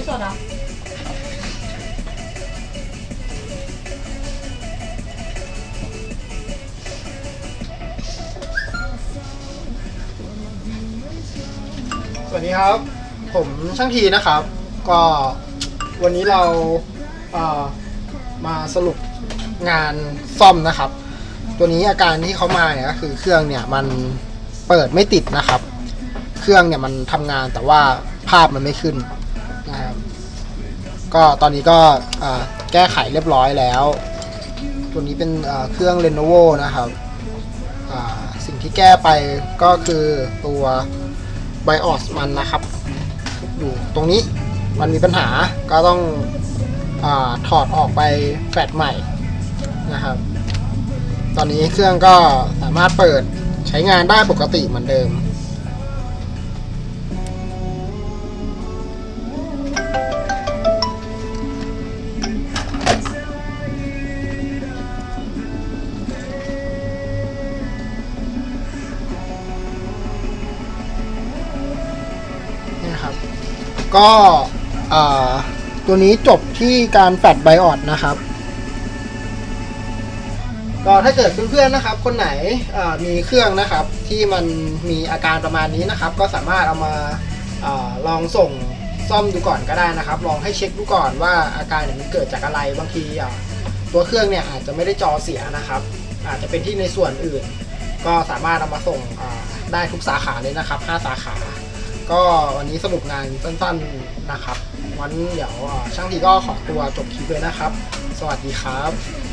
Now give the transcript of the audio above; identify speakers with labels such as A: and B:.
A: ไม่สดอะ
B: สวัสดีครับ ผมช่างทีนะครับ ก็วันนี้เราเอ่อมาสรุปงานซ่อมนะครับ ตัวนี้อาการที่เขามาเนี่ยก็คือเครื่องเนี่ยมันเปิดไม่ติดนะครับ เครื่องเนี่ยมันทำงานแต่ว่าภาพมันไม่ขึ้น นะครับ ก็ตอนนี้ก็แก้ไขเรียบร้อยแล้ว ตัวนี้เป็นเครื่อง Lenovo นะครับ สิ่งที่แก้ไปก็คือตัวไบออสมันนะครับ อยู่ตรงนี้มันมีปัญหาก็ต้องอถอดออกไปแฟลชใหม่นะครับ ตอนนี้เครื่องก็สามารถเปิดใช้งานได้ปกติเหมือนเดิม ก็ตัวนี้จบที่การแฟดไบออดนะครับ ก็ถ้าเกิดเพื่อนๆนะครับ คนไหนมีเครื่องนะครับ ที่มันมีอาการประมาณนี้นะครับ ก็สามารถเอามาอลองส่งซ่อมดูก่อนก็ได้นะครับ ลองให้เช็คดูก่อนว่าอาการเนี่ยมันเกิดจากอะไรบางทีตัวเครื่องเนี่ยอาจจะไม่ได้จอเสียนะครับ อาจจะเป็นที่ในส่วนอื่น ก็สามารถเอามาส่งได้ทุกสาขาเลยนะครับ 5 สาขา ก็วันนี้สรุปงานสั้นๆนะครับ วันเดี๋ยวช่างทีก็ขอตัวจบคลิปเลยนะครับ สวัสดีครับ